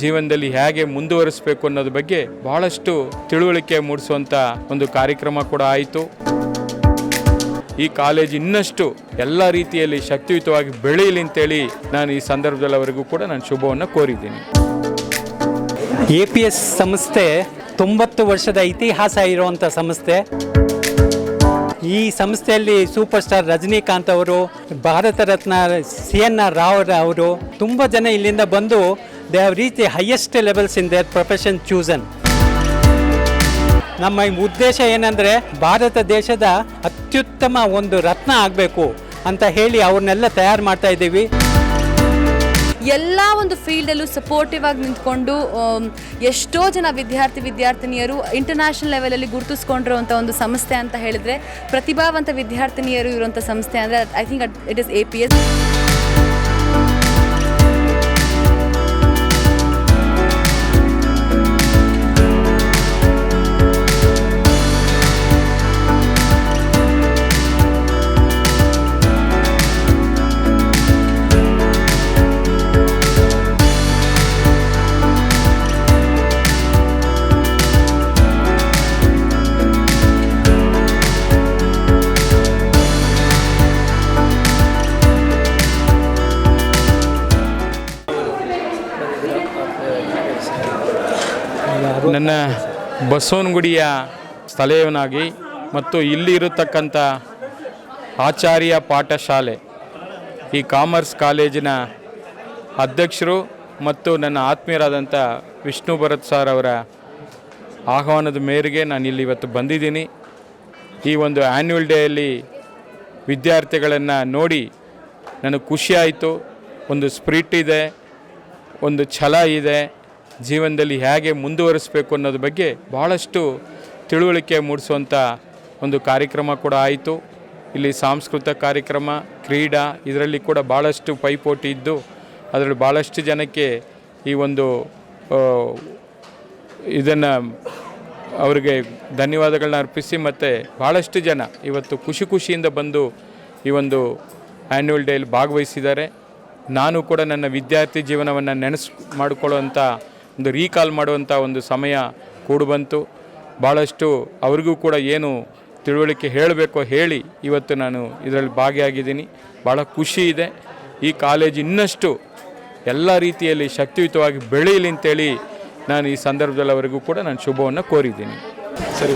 ಜೀವನದಲ್ಲಿ ಹೇಗೆ ಮುಂದುವರಿಸಬೇಕು ಅನ್ನೋದ್ರ ಬಗ್ಗೆ ಬಹಳಷ್ಟು ತಿಳುವಳಿಕೆ ಮೂಡಿಸುವಂಥ ಒಂದು ಕಾರ್ಯಕ್ರಮ ಕೂಡ ಆಯಿತು. ಈ ಕಾಲೇಜ್ ಇನ್ನಷ್ಟು ಎಲ್ಲ ರೀತಿಯಲ್ಲಿ ಶಕ್ತಿಯುತವಾಗಿ ಬೆಳೆಯಲಿ ಅಂತೇಳಿ ನಾನು ಈ ಸಂದರ್ಭದಲ್ಲಿ ಅವರಿಗೂ ಕೂಡ ನಾನು ಶುಭವನ್ನು ಕೋರಿದ್ದೀನಿ. ಎ ಪಿ ಎಸ್ ಸಂಸ್ಥೆ ತೊಂಬತ್ತು ವರ್ಷದ ಇತಿಹಾಸ ಇರುವಂಥ ಸಂಸ್ಥೆ. ಈ ಸಂಸ್ಥೆಯಲ್ಲಿ ಸೂಪರ್ ಸ್ಟಾರ್ ರಜನಿಕಾಂತ್ ಅವರು, Bharat Ratna C N R Rao ಅವರು, ತುಂಬ ಜನ ಇಲ್ಲಿಂದ ಬಂದು they have reach the highest levels in their profession chosen ನಮ್ಮ ಉದ್ದೇಶ ಏನಂದರೆ, ಭಾರತ ದೇಶದ ಅತ್ಯುತ್ತಮ ಒಂದು ರತ್ನ ಆಗಬೇಕು ಅಂತ ಹೇಳಿ ಅವ್ರನ್ನೆಲ್ಲ ತಯಾರು ಮಾಡ್ತಾ ಇದ್ದೀವಿ. ಎಲ್ಲ ಒಂದು ಫೀಲ್ಡಲ್ಲೂ ಸಪೋರ್ಟಿವ್ ಆಗಿ ನಿಂತ್ಕೊಂಡು ಎಷ್ಟೋ ಜನ ವಿದ್ಯಾರ್ಥಿ ವಿದ್ಯಾರ್ಥಿನಿಯರು ಇಂಟರ್ನ್ಯಾಷನಲ್ ಲೆವೆಲಲ್ಲಿ ಗುರುತಿಸ್ಕೊಂಡಿರುವಂಥ ಒಂದು ಸಂಸ್ಥೆ ಅಂತ ಹೇಳಿದ್ರೆ ಪ್ರತಿಭಾವಂತ ವಿದ್ಯಾರ್ಥಿನಿಯರು ಇರುವಂಥ ಸಂಸ್ಥೆ ಅಂದರೆ I think it is A P S ನನ್ನ ಬಸವನಗುಡಿಯ ಸ್ಥಳೀಯವನಾಗಿ ಮತ್ತು ಇಲ್ಲಿ ಇರತಕ್ಕಂಥ ಆಚಾರ್ಯ ಪಾಠಶಾಲೆ, ಈ ಕಾಮರ್ಸ್ ಕಾಲೇಜಿನ ಅಧ್ಯಕ್ಷರು ಮತ್ತು ನನ್ನ ಆತ್ಮೀಯರಾದಂಥ ವಿಷ್ಣು ಭರತ್ ಸರ್ ಅವರ ಆಹ್ವಾನದ ಮೇರೆಗೆ ನಾನು ಇಲ್ಲಿ ಇವತ್ತು ಬಂದಿದ್ದೀನಿ. ಈ ಒಂದು ಆ್ಯನ್ಯುವಲ್ ಡೇಯಲ್ಲಿ ವಿದ್ಯಾರ್ಥಿಗಳನ್ನು ನೋಡಿ ನನಗೆ ಖುಷಿ ಆಯಿತು. ಒಂದು ಸ್ಪ್ರಿಟ್ ಇದೆ, ಒಂದು ಛಲ ಇದೆ. ಜೀವನದಲ್ಲಿ ಹೇಗೆ ಮುಂದುವರಿಸಬೇಕು ಅನ್ನೋದ್ರ ಬಗ್ಗೆ ಭಾಳಷ್ಟು ತಿಳುವಳಿಕೆ ಮೂಡಿಸುವಂಥ ಒಂದು ಕಾರ್ಯಕ್ರಮ ಕೂಡ ಆಯಿತು. ಇಲ್ಲಿ ಸಾಂಸ್ಕೃತಿಕ ಕಾರ್ಯಕ್ರಮ, ಕ್ರೀಡಾ, ಇದರಲ್ಲಿ ಕೂಡ ಭಾಳಷ್ಟು ಪೈಪೋಟಿ ಇದ್ದು, ಅದರಲ್ಲಿ ಭಾಳಷ್ಟು ಜನಕ್ಕೆ ಈ ಒಂದು ಇದನ್ನು ಅವರಿಗೆ ಧನ್ಯವಾದಗಳನ್ನ ಅರ್ಪಿಸಿ ಮತ್ತು ಭಾಳಷ್ಟು ಜನ ಇವತ್ತು ಖುಷಿ ಖುಷಿಯಿಂದ ಬಂದು ಈ ಒಂದು ಆ್ಯನ್ಯುವಲ್ ಡೇಲಿ ಭಾಗವಹಿಸಿದ್ದಾರೆ. ನಾನು ಕೂಡ ನನ್ನ ವಿದ್ಯಾರ್ಥಿ ಜೀವನವನ್ನು ನೆನೆಸ್ ಮಾಡಿಕೊಳ್ಳುವಂಥ ಒಂದು ರೀಕಾಲ್ ಮಾಡುವಂಥ ಒಂದು ಸಮಯ ಕೂಡ ಬಂತು ಭಾಳಷ್ಟು ಅವ್ರಿಗೂ ಕೂಡ ಏನು ತಿಳುವಳಿಕೆ ಹೇಳಬೇಕೋ ಹೇಳಿ ಇವತ್ತು ನಾನು ಇದರಲ್ಲಿ ಭಾಗಿಯಾಗಿದ್ದೀನಿ. ಭಾಳ ಖುಷಿ ಇದೆ. ಈ ಕಾಲೇಜ್ ಇನ್ನಷ್ಟು ಎಲ್ಲ ರೀತಿಯಲ್ಲಿ ಶಕ್ತಿಯುತವಾಗಿ ಬೆಳೆಯಲಿ ಅಂತೇಳಿ ನಾನು ಈ ಸಂದರ್ಭದಲ್ಲಿ ಅವರಿಗೂ ಕೂಡ ನಾನು ಶುಭವನ್ನು ಕೋರಿದ್ದೀನಿ. ಸರಿ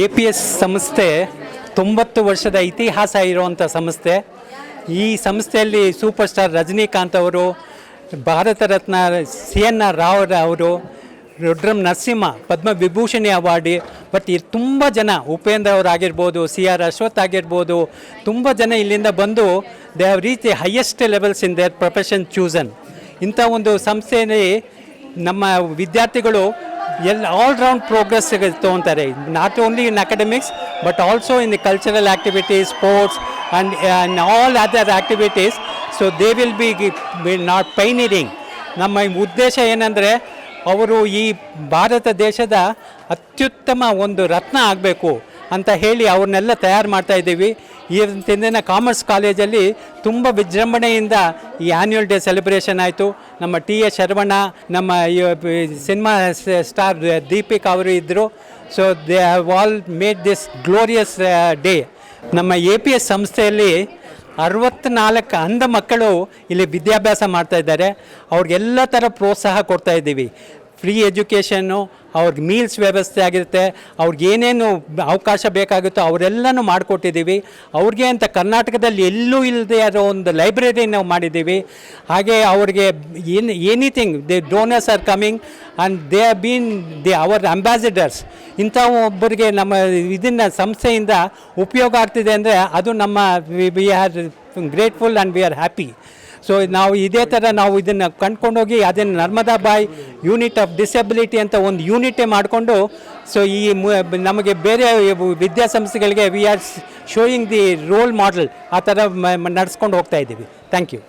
ಎ ಪಿ ಎಸ್ ಸಂಸ್ಥೆ ತೊಂಬತ್ತು ವರ್ಷದ ಇತಿಹಾಸ ಇರುವಂಥ ಸಂಸ್ಥೆ. ಈ ಸಂಸ್ಥೆಯಲ್ಲಿ ಸೂಪರ್ ಸ್ಟಾರ್ ರಜನಿಕಾಂತ್ ಅವರು, Bharat Ratna C N R Rao ಅವರು, ರುದ್ರಂ ನರಸಿಂಹ, ಪದ್ಮವಿಭೂಷಣಿ ಅವಾರ್ಡಿ, ಬಟ್ ಇಲ್ಲಿ ತುಂಬ ಜನ, ಉಪೇಂದ್ರ ಅವರಾಗಿರ್ಬೋದು ಸಿ ಆರ್ ಅಶ್ವಥ್ ಆಗಿರ್ಬೋದು, ತುಂಬ ಜನ ಇಲ್ಲಿಂದ ಬಂದು, they have reach the highest levels in their profession chosen. ಇಂಥ ಒಂದು ಸಂಸ್ಥೆಯಲ್ಲಿ ನಮ್ಮ ವಿದ್ಯಾರ್ಥಿಗಳು ಎಲ್ಲ all round progress ತೊಗೊತಾರೆ not only in academics but also in the cultural activities sports and and all other activities so they will be not ಪೈನಿರಿಂಗ್ ನಮ್ಮ ಉದ್ದೇಶ ಏನಂದರೆ, ಅವರು ಈ ಭಾರತ ದೇಶದ ಅತ್ಯುತ್ತಮ ಒಂದು ರತ್ನ ಆಗಬೇಕು. ಅಂತ ಹೇಳಿ ಅವ್ರನ್ನೆಲ್ಲ ತಯಾರು ಮಾಡ್ತಾ ಇದ್ದೀವಿ. ದಿನ ಕಾಮರ್ಸ್ ಕಾಲೇಜಲ್ಲಿ ತುಂಬ ವಿಜೃಂಭಣೆಯಿಂದ ಈ ಆ್ಯನ್ಯುವಲ್ ಡೇ ಸೆಲೆಬ್ರೇಷನ್ ಆಯಿತು. ನಮ್ಮ ಟಿ ಎ ಶರವಣ, ನಮ್ಮ ಸಿನಿಮಾ ಸ್ಟಾರ್ ದೀಪಿಕಾ ಅವರು ಇದ್ದರು so they have all made this glorious day ನಮ್ಮ ಎ ಪಿ ಎಸ್ ಸಂಸ್ಥೆಯಲ್ಲಿ ಅರವತ್ತ್ನಾಲ್ಕು ಅಂಧ ಮಕ್ಕಳು ಇಲ್ಲಿ ವಿದ್ಯಾಭ್ಯಾಸ ಮಾಡ್ತಾ ಇದ್ದಾರೆ. ಅವ್ರಿಗೆಲ್ಲ ಥರ ಪ್ರೋತ್ಸಾಹ ಕೊಡ್ತಾ ಇದ್ದೀವಿ. ಫ್ರೀ ಎಜುಕೇಷನ್ನು ಅವ್ರಿಗೆ ಮೀಲ್ಸ್ ವ್ಯವಸ್ಥೆ ಆಗಿರುತ್ತೆ, ಅವ್ರಿಗೆ ಏನೇನು ಅವಕಾಶ ಬೇಕಾಗುತ್ತೋ ಅವರೆಲ್ಲನೂ ಮಾಡಿಕೊಟ್ಟಿದ್ದೀವಿ. ಅವ್ರಿಗೆ ಅಂತ ಕರ್ನಾಟಕದಲ್ಲಿ ಎಲ್ಲೂ ಇಲ್ಲದೆ ಇರೋ ಒಂದು ಲೈಬ್ರರಿ ನಾವು ಮಾಡಿದ್ದೀವಿ. ಹಾಗೆ ಅವ್ರಿಗೆ ಏನು anything they donors are coming and they are been the our ambassadors ಇಂಥ ಒಬ್ಬರಿಗೆ ನಮ್ಮ ಇದನ್ನು ಸಂಸ್ಥೆಯಿಂದ ಉಪಯೋಗ ಆಗ್ತಿದೆ ಅಂದರೆ ಅದು ನಮ್ಮ we are grateful and we are happy so ನಾವು ಇದೇ ಥರ ನಾವು ಇದನ್ನು ಕಂಡ್ಕೊಂಡೋಗಿ ಅದನ್ನು Narmada by unit of disability ಅಂತ ಒಂದು ಯೂನಿಟೇ ಮಾಡಿಕೊಂಡು ಸೊ ಈ ನಮಗೆ ಬೇರೆ ವಿದ್ಯಾಸಂಸ್ಥೆಗಳಿಗೆ we are showing the role model ಆ ಥರ ನಡೆಸ್ಕೊಂಡು ಹೋಗ್ತಾ ಇದ್ದೀವಿ. ಥ್ಯಾಂಕ್ ಯು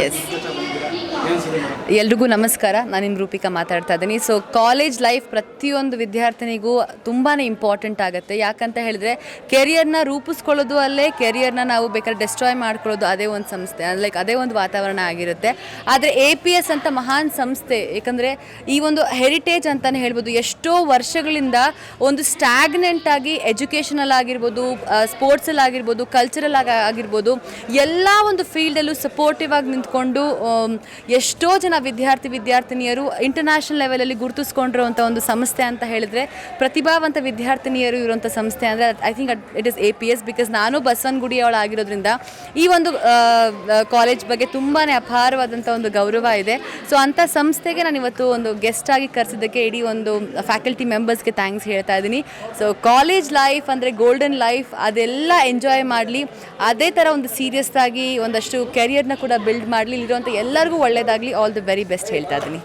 ಎಸ್ ಎಲ್ರಿಗೂ ನಮಸ್ಕಾರ. ನಾನು ನಿಮ್ಮ ರೂಪಿಕಾ ಮಾತಾಡ್ತಾ ಇದ್ದೀನಿ. ಸೊ ಕಾಲೇಜ್ ಲೈಫ್ ಪ್ರತಿಯೊಂದು ವಿದ್ಯಾರ್ಥಿನಿಗೂ ತುಂಬಾ ಇಂಪಾರ್ಟೆಂಟ್ ಆಗುತ್ತೆ. ಯಾಕಂತ ಹೇಳಿದ್ರೆ ಕೆರಿಯರ್ನ ರೂಪಿಸ್ಕೊಳ್ಳೋದು ಅಲ್ಲೇ ಕೆರಿಯರ್ನ ನಾವು ಬೇಕಾದ್ರೆ ಡೆಸ್ಟ್ರಾಯ್ ಮಾಡ್ಕೊಳ್ಳೋದು ಅದೇ ಒಂದು ಸಂಸ್ಥೆ ಲೈಕ್ ಅದೇ ಒಂದು ವಾತಾವರಣ ಆಗಿರುತ್ತೆ. ಆದರೆ ಎ ಪಿ ಎಸ್ ಅಂತ ಮಹಾನ್ ಸಂಸ್ಥೆ, ಏಕೆಂದರೆ ಈ ಒಂದು ಹೆರಿಟೇಜ್ ಅಂತಲೇ ಹೇಳ್ಬೋದು. ಎಷ್ಟೋ ವರ್ಷಗಳಿಂದ ಒಂದು ಸ್ಟ್ಯಾಗ್ನೆಂಟ್ ಆಗಿ ಎಜುಕೇಷನಲ್ ಆಗಿರ್ಬೋದು ಸ್ಪೋರ್ಟ್ಸಲ್ಲಿ ಆಗಿರ್ಬೋದು ಕಲ್ಚರಲ್ ಆಗಿ ಆಗಿರ್ಬೋದು, ಎಲ್ಲ ಒಂದು ಫೀಲ್ಡಲ್ಲೂ ಸಪೋರ್ಟಿವ್ ಆಗಿ ನಿಂತ್ಕೊಂಡು ಎಷ್ಟೋ ಜನ ವಿದ್ಯಾರ್ಥಿ ವಿದ್ಯಾರ್ಥಿನಿಯರು ಇಂಟರ್ನ್ಯಾಷನಲ್ ಲೆವೆಲಲ್ಲಿ ಗುರುತಿಸ್ಕೊಂಡಿರುವಂಥ ಒಂದು ಸಂಸ್ಥೆ ಅಂತ ಹೇಳಿದ್ರೆ, ಪ್ರತಿಭಾವಂತ ವಿದ್ಯಾರ್ಥಿನಿಯರು ಇರುವಂಥ ಸಂಸ್ಥೆ ಅಂದರೆ I think it is A P S because ನಾನು ಬಸವನಗುಡಿಯವಳಾಗಿರೋದ್ರಿಂದ ಈ ಒಂದು ಕಾಲೇಜ್ ಬಗ್ಗೆ ತುಂಬಾ ಅಪಾರವಾದಂಥ ಒಂದು ಗೌರವ ಇದೆ. ಸೊ ಅಂಥ ಸಂಸ್ಥೆಗೆ ನಾನು ಇವತ್ತು ಒಂದು ಗೆಸ್ಟ್ ಆಗಿ ಕರೆಸಿದ್ದಕ್ಕೆ ಇಡೀ ಒಂದು ಫ್ಯಾಕಲ್ಟಿ ಮೆಂಬರ್ಸ್ಗೆ ಥ್ಯಾಂಕ್ಸ್ ಹೇಳ್ತಾ ಇದ್ದೀನಿ. ಸೊ ಕಾಲೇಜ್ ಲೈಫ್ ಅಂದರೆ ಗೋಲ್ಡನ್ ಲೈಫ್ ಅದೆಲ್ಲ ಎಂಜಾಯ್ ಮಾಡಲಿ. ಅದೇ ಥರ ಒಂದು ಸೀರಿಯಸ್ ಆಗಿ ಒಂದಷ್ಟು ಕೆರಿಯರ್ನ ಕೂಡ ಬಿಲ್ಡ್ ಮಾಡಲಿ. ಇಲ್ಲಿರುವಂಥ ಎಲ್ಲರಿಗೂ ಒಳ್ಳೆಯದಾಗಲಿ ಆಲ್ ದಿ ವೆರಿ ಬೆಸ್ಟ್ ಹೇಳ್ತಾ ಇದ್ದೀನಿ.